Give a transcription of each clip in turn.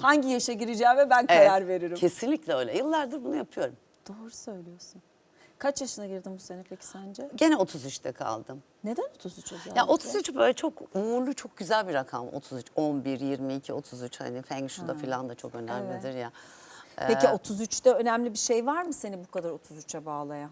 Hangi yaşa gireceğime ben karar veririm. Kesinlikle öyle. Yıllardır bunu yapıyorum. Doğru söylüyorsun. Kaç yaşına girdin bu sene peki sence? Gene 33'te kaldım. Neden 33 özellikle? Ya 33 böyle çok uğurlu, çok güzel bir rakam. 33, 11, 22, 33 hani Feng Shui'da falan da çok önemlidir ya. Peki 33'te önemli bir şey var mı seni bu kadar 33'e bağlayan?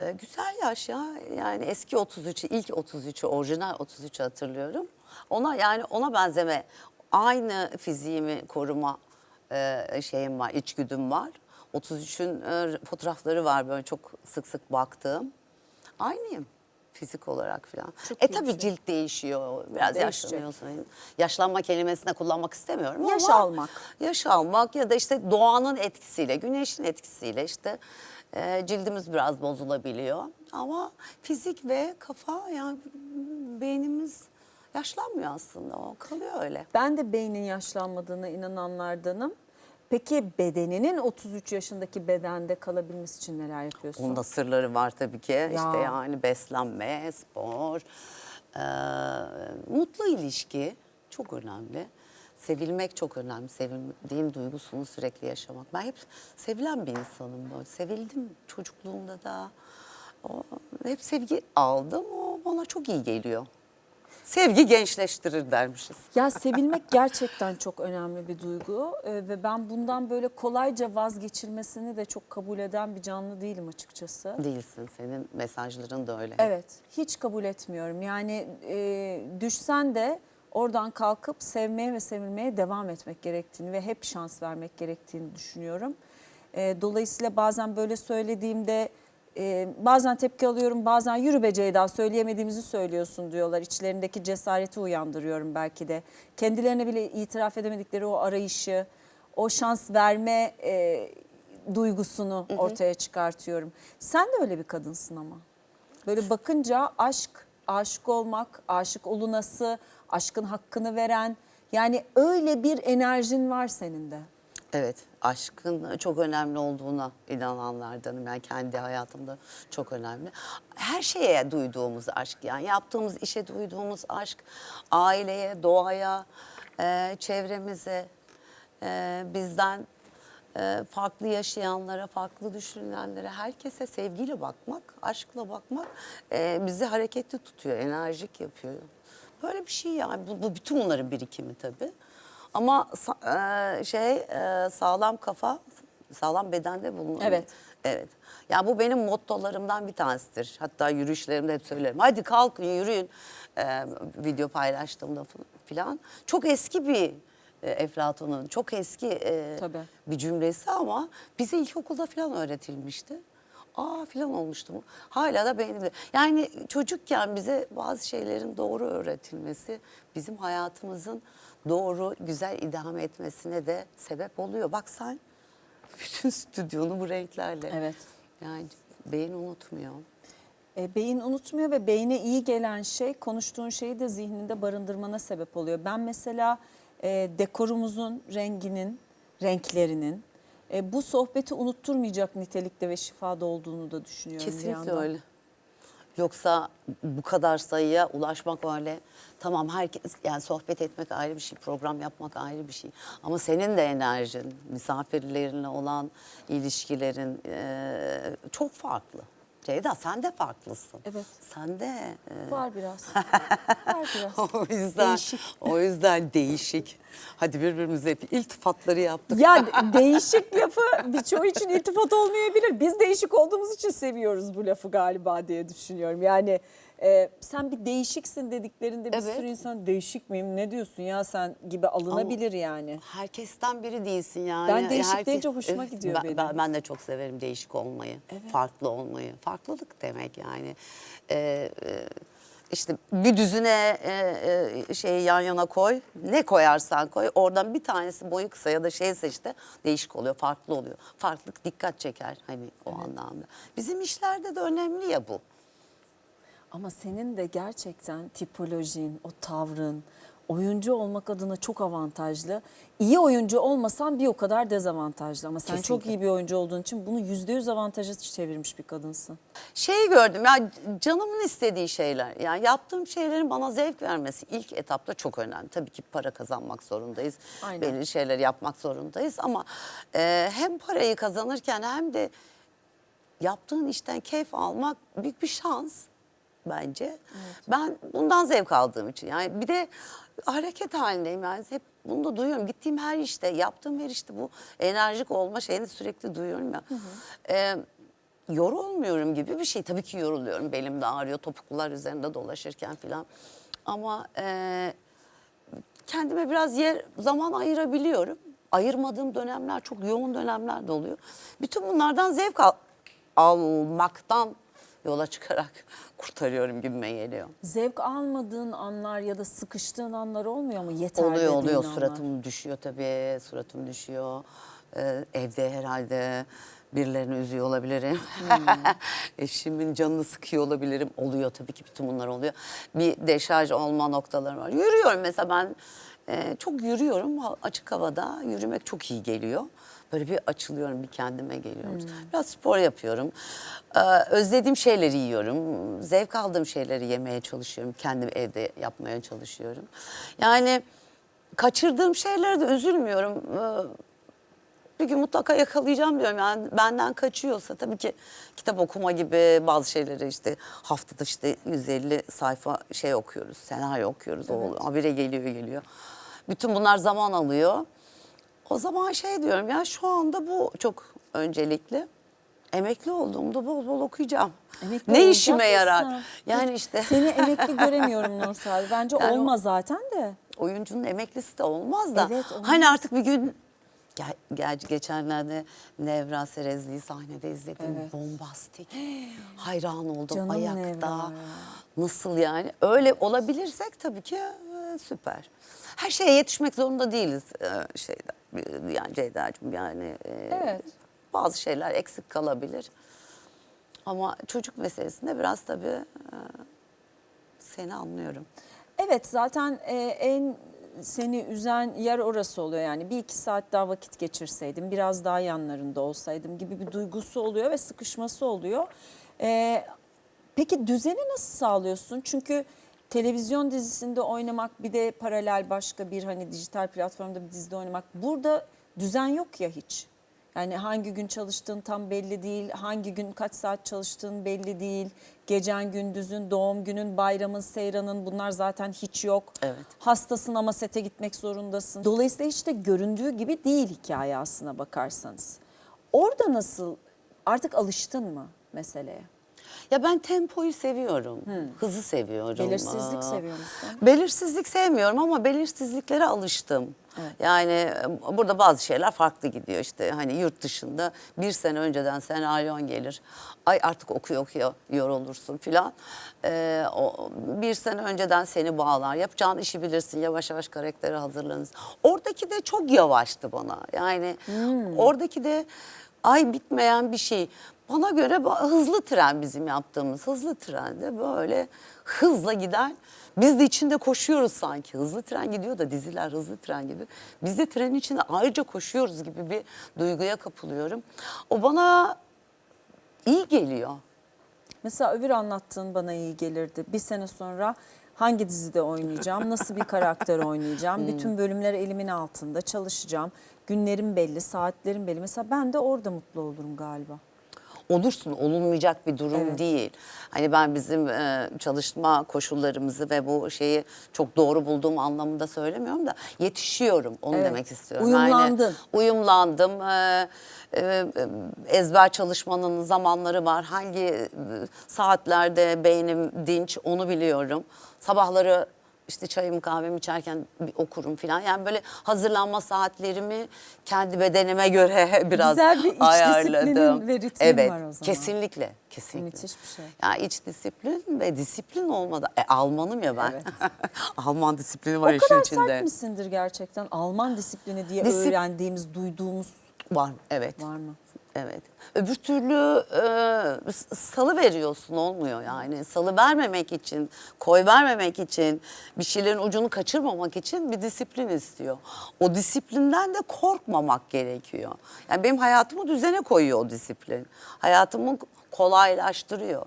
Ee, güzel yaş ya. Yani eski 33'ü, ilk 33'ü, orijinal 33'ü hatırlıyorum. Ona yani ona benzeme, aynı fiziğimi koruma e, şeyim var, içgüdüm var. 33'ün e, fotoğrafları var böyle çok sık sık baktığım. Aynıyım fizik olarak falan. Çok e tabii şey. cilt değişiyor. Biraz yaşlanıyorsun. Yaşlanma kelimesini kullanmak istemiyorum Yaş ama almak. Yaş almak ya da işte doğanın etkisiyle, güneşin etkisiyle işte e, cildimiz biraz bozulabiliyor. Ama fizik ve kafa yani beynimiz yaşlanmıyor aslında o kalıyor öyle. Ben de beynin yaşlanmadığına inananlardanım. Peki bedeninin 33 yaşındaki bedende kalabilmesi için neler yapıyorsun? Onun da sırları var tabii ki. İşte Ya. yani beslenme, spor, e, mutlu ilişki çok önemli. Sevilmek çok önemli. Sevildiğin duygusunu sürekli yaşamak. Ben hep sevilen bir insanım böyle. Sevildim çocukluğumda da. O, hep sevgi aldım. O bana çok iyi geliyor. Sevgi gençleştirir dermişiz. Ya sevilmek gerçekten çok önemli bir duygu Ee, ve ben bundan böyle kolayca vazgeçilmesini de çok kabul eden bir canlı değilim açıkçası. Değilsin. Senin mesajların da öyle. Evet, hiç kabul etmiyorum. Yani e, düşsen de oradan kalkıp sevmeye ve sevilmeye devam etmek gerektiğini ve hep şans vermek gerektiğini düşünüyorum. E, dolayısıyla bazen böyle söylediğimde e, bazen tepki alıyorum, bazen yürü be Ceyda söyleyemediğimizi söylüyorsun diyorlar. İçlerindeki cesareti uyandırıyorum belki de. Kendilerine bile itiraf edemedikleri o arayışı, o şans verme e, duygusunu ortaya çıkartıyorum. Sen de öyle bir kadınsın ama. Böyle bakınca aşk, aşık olmak, aşık olunası, aşkın hakkını veren yani öyle bir enerjin var senin de. Evet, aşkın çok önemli olduğuna inananlardanım. Yani kendi hayatımda çok önemli. Her şeye duyduğumuz aşk yani yaptığımız işe duyduğumuz aşk, aileye, doğaya, e, çevremize, e, bizden e, farklı yaşayanlara, farklı düşünenlere, herkese sevgiyle bakmak, aşkla bakmak e, bizi hareketli tutuyor, enerjik yapıyor. Böyle bir şey yani. Bu, bu bütün bunların birikimi tabii. Ama e, şey e, sağlam kafa, sağlam bedende bulunuyor. Evet. Evet. Ya bu benim mottolarımdan bir tanesidir. Hatta yürüyüşlerimde hep söylerim. Hadi kalkın yürüyün. E, video paylaştığımda filan. Çok eski bir e, Eflatun'un çok eski e, Tabii. bir cümlesi ama bize ilkokulda falan öğretilmişti. Aa filan olmuştu mu? Hala da beynimde. Yani çocukken bize bazı şeylerin doğru öğretilmesi bizim hayatımızın doğru, güzel idame etmesine de sebep oluyor. Bak sen bütün stüdyonu bu renklerle. Evet. Yani beyin unutmuyor. E, beyin unutmuyor ve beyne iyi gelen şey konuştuğun şeyi de zihninde barındırmana sebep oluyor. Ben mesela e, dekorumuzun renginin, renklerinin e, bu sohbeti unutturmayacak nitelikte ve şifada olduğunu da düşünüyorum. Kesinlikle öyle. Yoksa bu kadar sayıya ulaşmak öyle. Tamam herkes yani sohbet etmek ayrı bir şey, program yapmak ayrı bir şey. Ama senin de enerjin, misafirlerinle olan ilişkilerin eee, çok farklı. Ceyda sen de farklısın. Evet. Sen de eee, Var biraz. Var biraz. o yüzden Değişik. o yüzden değişik. Hadi birbirimize hep iltifatları yaptık. Ya de- değişik lafı birçoğu için iltifat olmayabilir. Biz değişik olduğumuz için seviyoruz bu lafı galiba diye düşünüyorum. Yani e, sen bir değişiksin dediklerinde bir Evet. sürü insan değişik miyim ne diyorsun ya sen gibi alınabilir yani. Herkesten biri değilsin yani. Ben değişik deyince hoşuma gidiyor ben, benim. Ben, ben de çok severim değişik olmayı, farklı olmayı. Farklılık demek yani. Ee, e, işte bir düzine e, e, şeyi yan yana koy. Ne koyarsan koy. Oradan bir tanesi boyu kısa ya da şeyse işte değişik oluyor, farklı oluyor. Farklılık dikkat çeker hani o anlamda. Bizim işlerde de önemli ya bu. Ama senin de gerçekten tipolojin, o tavrın, oyuncu olmak adına çok avantajlı. İyi oyuncu olmasan bir o kadar dezavantajlı ama sen çok Kesinlikle. iyi bir oyuncu olduğun için bunu yüzde yüz avantaja çevirmiş bir kadınsın. Şeyi gördüm ya canımın istediği şeyler. Yani yaptığım şeylerin bana zevk vermesi ilk etapta çok önemli. Tabii ki para kazanmak zorundayız. Aynen. Belli şeyler yapmak zorundayız ama e, hem parayı kazanırken hem de yaptığın işten keyif almak büyük bir şans bence. Ben bundan zevk aldığım için yani bir de hareket halindeyim yani hep bunu da duyuyorum. Gittiğim her işte, yaptığım her işte bu enerjik olma şeyini sürekli duyuyorum ya. Ee, yorulmuyorum gibi bir şey. Tabii ki yoruluyorum. Belim de ağrıyor topuklular üzerinde dolaşırken falan. Ama e, kendime biraz yer zaman ayırabiliyorum. Ayırmadığım dönemler çok yoğun dönemler de oluyor. Bütün bunlardan zevk al- almaktan yola çıkarak kurtarıyorum gibime geliyor. Zevk almadığın anlar ya da sıkıştığın anlar olmuyor mu? Yeter Oluyor oluyor anlar. suratım düşüyor tabii suratım düşüyor. Ee, evde herhalde birilerini üzüyor olabilirim. Hmm. Eşimin canını sıkıyor olabilirim. Oluyor tabii ki bütün bunlar oluyor. Bir deşarj olma noktaları var. Yürüyorum mesela ben e, çok yürüyorum açık havada. Yürümek çok iyi geliyor. Böyle bir açılıyorum, bir kendime geliyorum. Hmm. Biraz spor yapıyorum. Ee, özlediğim şeyleri yiyorum. Zevk aldığım şeyleri yemeye çalışıyorum. Kendim evde yapmaya çalışıyorum. Yani kaçırdığım şeylere de üzülmüyorum. Ee, bir gün mutlaka yakalayacağım diyorum. Yani benden kaçıyorsa tabii ki kitap okuma gibi bazı şeyleri işte haftada işte 150 sayfa şey okuyoruz. Senaryo okuyoruz. O habire geliyor geliyor. Bütün bunlar zaman alıyor. O zaman şey diyorum ya şu anda bu çok öncelikli. Emekli olduğumda bol bol okuyacağım. Emekli ne işime yarar? mısın? Yani işte Seni emekli göremiyorum Nursel. Bence Yani olma zaten de. oyuncunun emeklisi de olmaz da. Evet, olmaz. Hani artık bir gün Gel, gel, geçenlerde Nevra Serezli'yi sahnede izledim. Evet. Bombastik. Hayran oldum Canım ayakta. Nevra. Nasıl yani? Öyle olabilirsek tabii ki e, süper. Her şeye yetişmek zorunda değiliz e, şeyde. Yani Ceyda'cığım yani e, Evet. Bazı şeyler eksik kalabilir. Ama çocuk meselesinde biraz tabii e, seni anlıyorum. Evet zaten e, en seni üzen yer orası oluyor yani bir iki saat daha vakit geçirseydim biraz daha yanlarında olsaydım gibi bir duygusu oluyor ve sıkışması oluyor. E, peki düzeni nasıl sağlıyorsun? Çünkü televizyon dizisinde oynamak bir de paralel başka bir hani dijital platformda bir dizide oynamak burada düzen yok ya hiç. Yani hangi gün çalıştığın tam belli değil, hangi gün kaç saat çalıştığın belli değil. Gecen, gündüzün, doğum günün, bayramın, seyranın bunlar zaten hiç yok. Evet. Hastasın ama sete gitmek zorundasın. Dolayısıyla hiç de göründüğü gibi değil hikaye aslına bakarsanız. Orada nasıl artık alıştın mı meseleye? Ya ben tempoyu seviyorum. Hızı seviyorum. Belirsizlik Aa, seviyor musun? Belirsizlik sevmiyorum ama belirsizliklere alıştım. Evet. Yani e, burada bazı şeyler farklı gidiyor işte hani yurt dışında bir sene önceden senaryon gelir. Ay artık okuyor okuyor yorulursun filan. Ee, o bir sene önceden seni bağlar. Yapacağın işi bilirsin. Yavaş yavaş karaktere hazırlanırız. Oradaki de çok yavaştı bana. Yani oradaki de ay bitmeyen bir şey. Bana göre hızlı tren bizim yaptığımız. Hızlı trende böyle hızla giden. Biz de içinde koşuyoruz sanki. Hızlı tren gidiyor da diziler hızlı tren gibi. Biz de trenin içinde ayrıca koşuyoruz gibi bir duyguya kapılıyorum. O bana iyi geliyor. Mesela öbür anlattığın bana iyi gelirdi. Bir sene sonra hangi dizide oynayacağım, nasıl bir karakter oynayacağım, bütün bölümler elimin altında çalışacağım. Günlerim belli, saatlerim belli. Mesela ben de orada mutlu olurum galiba. Olursun olunmayacak bir durum Evet. değil. Hani ben bizim e, çalışma koşullarımızı ve bu şeyi çok doğru bulduğum anlamında söylemiyorum da yetişiyorum onu Evet. demek istiyorum. Uyumlandın. Yani uyumlandım. E, e, ezber çalışmanın zamanları var. Hangi e, saatlerde beynim dinç onu biliyorum. Sabahları işte çayımı kahvemi içerken bir okurum falan. Yani böyle hazırlanma saatlerimi kendi bedenime göre biraz Güzel bir iç ayarladım. ve evet, var o zaman. Kesinlikle, kesinlikle. Müthiş bir şey. Ya iç disiplin ve disiplin olmadan. E, Almanım ya ben. Evet. Alman disiplini var O işin kadar içinde. sert misindir gerçekten? Alman disiplini diye Disip- öğrendiğimiz, duyduğumuz Var, evet. var mı? Evet. Öbür türlü e, salı veriyorsun olmuyor yani. Salı vermemek için, koy vermemek için, bir şeylerin ucunu kaçırmamak için bir disiplin istiyor. O disiplinden de korkmamak gerekiyor. Yani benim hayatımı düzene koyuyor o disiplin. Hayatımı kolaylaştırıyor.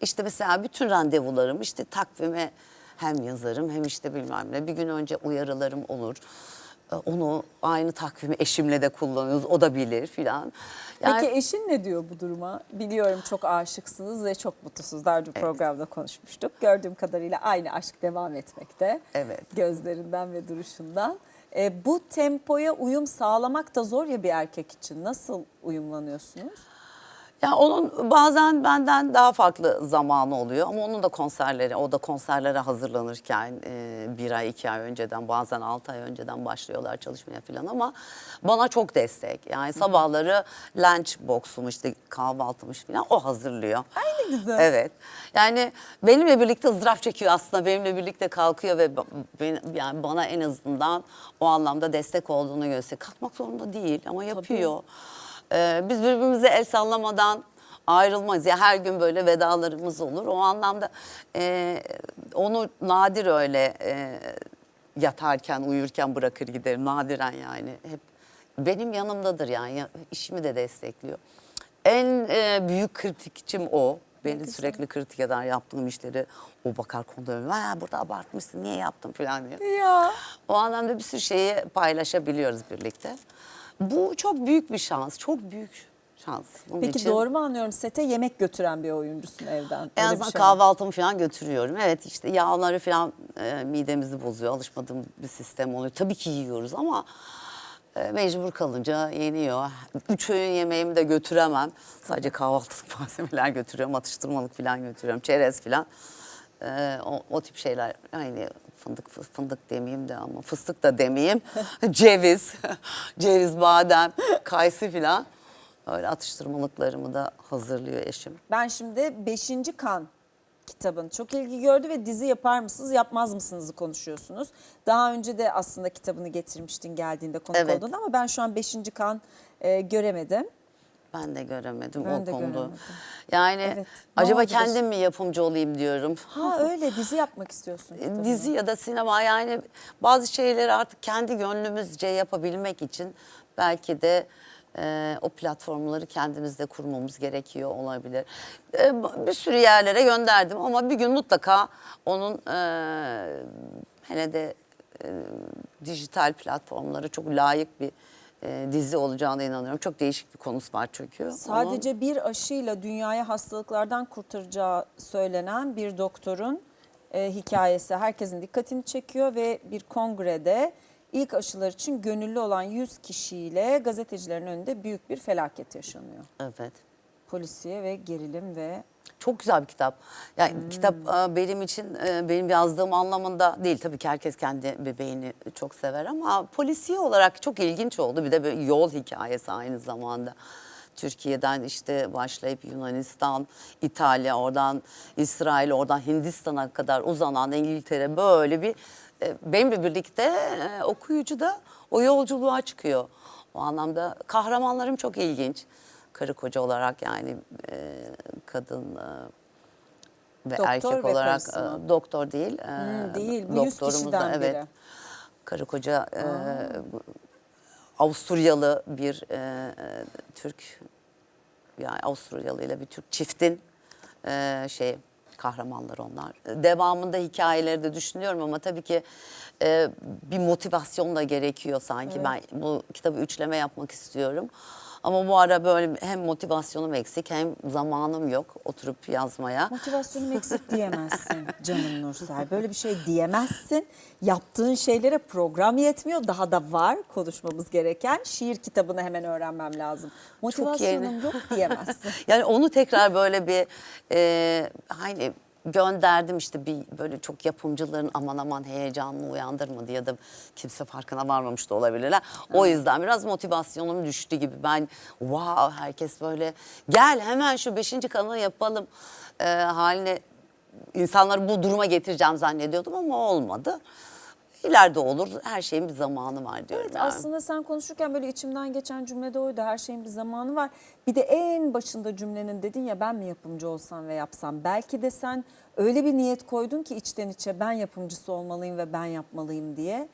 İşte mesela bütün randevularım işte takvime hem yazarım hem işte bilmem ne. Bir gün önce uyarılarım olur. E, Onu aynı takvimi eşimle de kullanıyoruz. O da bilir filan. Yani- Peki eşin ne diyor bu duruma? Biliyorum çok aşıksınız ve çok mutlusunuz. Daha önce programda konuşmuştuk. Gördüğüm kadarıyla aynı aşk devam etmekte. Evet. Gözlerinden ve duruşundan. E, bu tempoya uyum sağlamak da zor ya bir erkek için. Nasıl uyumlanıyorsunuz? Ya onun bazen benden daha farklı zamanı oluyor ama onun da konserleri, o da konserlere hazırlanırken e, bir ay, iki ay önceden bazen altı ay önceden başlıyorlar çalışmaya falan ama bana çok destek. Yani sabahları lunch box'um işte kahvaltımmış falan o hazırlıyor. Ay ne güzel. Evet. Yani benimle birlikte ızdırap çekiyor aslında. Benimle birlikte kalkıyor ve ben- yani bana en azından o anlamda destek olduğunu gösteriyor. Kalkmak zorunda değil ama yapıyor. Ee, biz birbirimize el sallamadan ayrılmayız. Ya her gün böyle vedalarımız olur. O anlamda e, onu nadir öyle e, yatarken, uyurken bırakır giderim. Nadiren yani. Hep benim yanımdadır yani. Ya- işimi de destekliyor. En e, büyük kritikçim o. Beni güzel. sürekli kritik eder yaptığım işleri. O bakar konuda "Ha, burada abartmışsın niye yaptın falan diye. Ya. O anlamda bir sürü şeyi paylaşabiliyoruz birlikte. Bu çok büyük bir şans, çok büyük şans. Bunun Peki için doğru mu anlıyorum? Sete yemek götüren bir oyuncusun evden. En azından şey kahvaltımı falan götürüyorum. Evet işte yağları falan e, midemizi bozuyor. Alışmadığım bir sistem oluyor. Tabii ki yiyoruz ama e, mecbur kalınca yeniyor. Üç öğün yemeğimi de götüremem. Sadece kahvaltılık malzemeler götürüyorum. Atıştırmalık falan götürüyorum. Çerez falan. E, o, o tip şeyler. Yani fındık fındık demeyeyim de ama fıstık da demeyeyim. Ceviz, ceviz, badem, kayısı falan. Öyle atıştırmalıklarımı da hazırlıyor eşim. Ben şimdi 5. Kan kitabın çok ilgi gördü ve dizi yapar mısınız yapmaz mısınızı konuşuyorsunuz. Daha önce de aslında kitabını getirmiştin geldiğinde konuk Evet. olduğunda ama ben şu an 5. Kan e, göremedim. Ben de göremedim Ben o de konuda. göremedim. Yani Evet. Ne acaba kendim mi yapımcı olayım diyorum. Ha öyle dizi yapmak istiyorsun. kitabını. Dizi ya da sinema yani bazı şeyleri artık kendi gönlümüzce yapabilmek için belki de e, o platformları kendimizde kurmamız gerekiyor olabilir. E, bir sürü yerlere gönderdim ama bir gün mutlaka onun e, hele de e, dijital platformlara çok layık bir e, dizi olacağına inanıyorum. Çok değişik bir konusu var çünkü. Onun- Sadece bir aşıyla dünyayı hastalıklardan kurtaracağı söylenen bir doktorun e, hikayesi herkesin dikkatini çekiyor ve bir kongrede ilk aşılar için gönüllü olan 100 kişiyle gazetecilerin önünde büyük bir felaket yaşanıyor. Evet. Polisiye ve gerilim ve Çok güzel bir kitap. Yani kitap e, benim için e, benim yazdığım anlamında değil. Tabii ki herkes kendi bebeğini çok sever ama polisiye olarak çok ilginç oldu. Bir de böyle yol hikayesi aynı zamanda. Türkiye'den işte başlayıp Yunanistan, İtalya, oradan İsrail, oradan Hindistan'a kadar uzanan İngiltere böyle bir e, benimle birlikte okuyucu da o yolculuğa çıkıyor. O anlamda kahramanlarım çok ilginç. Karı koca olarak yani e, kadın e, ve Doktor erkek ve olarak e, doktor değil. e, Hmm, değil, bu doktorumuz da, evet. biri. Karı koca e, Avusturyalı bir e, Türk yani Avusturyalı ile bir Türk çiftin e, şey kahramanlar onlar. Devamında hikayeleri de düşünüyorum ama tabii ki e, bir motivasyon da gerekiyor sanki. Ben bu kitabı üçleme yapmak istiyorum. Ama bu ara böyle hem motivasyonum eksik hem zamanım yok oturup yazmaya. motivasyonum eksik diyemezsin canım Nursel. Böyle bir şey diyemezsin. Yaptığın şeylere program yetmiyor. Daha da var konuşmamız gereken. Şiir kitabını hemen öğrenmem lazım. Motivasyonum yok diyemezsin. Yani onu tekrar böyle bir e, hani gönderdim işte bir böyle çok yapımcıların aman aman heyecanını uyandırmadı ya da kimse farkına varmamış da olabilirler. O yüzden biraz motivasyonum düştü gibi. Ben wow herkes böyle gel hemen şu beşinci kanalı yapalım e, haline insanları bu duruma getireceğim zannediyordum ama olmadı. İleride olur. Her şeyin bir zamanı var diyorum Evet yani. aslında sen konuşurken böyle içimden geçen cümlede oydu. Her şeyin bir zamanı var. Bir de en başında cümlenin dedin ya ben mi yapımcı olsam ve yapsam. Belki de sen öyle bir niyet koydun ki içten içe ben yapımcısı olmalıyım ve ben yapmalıyım diye.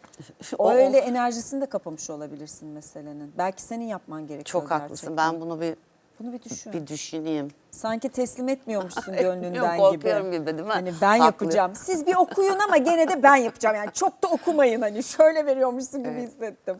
O öyle enerjisini de kapamış olabilirsin meselenin. Belki senin yapman gerekiyor Çok haklısın. gerçekten. Ben bunu bir Bunu bir düşün. bir düşüneyim. Sanki teslim etmiyormuşsun gönlünden korkuyorum gibi. gibi değil mi? Hani ben Saklı. yapacağım. Siz bir okuyun ama gene de ben yapacağım. Yani çok da okumayın hani şöyle veriyormuşsun gibi hissettim.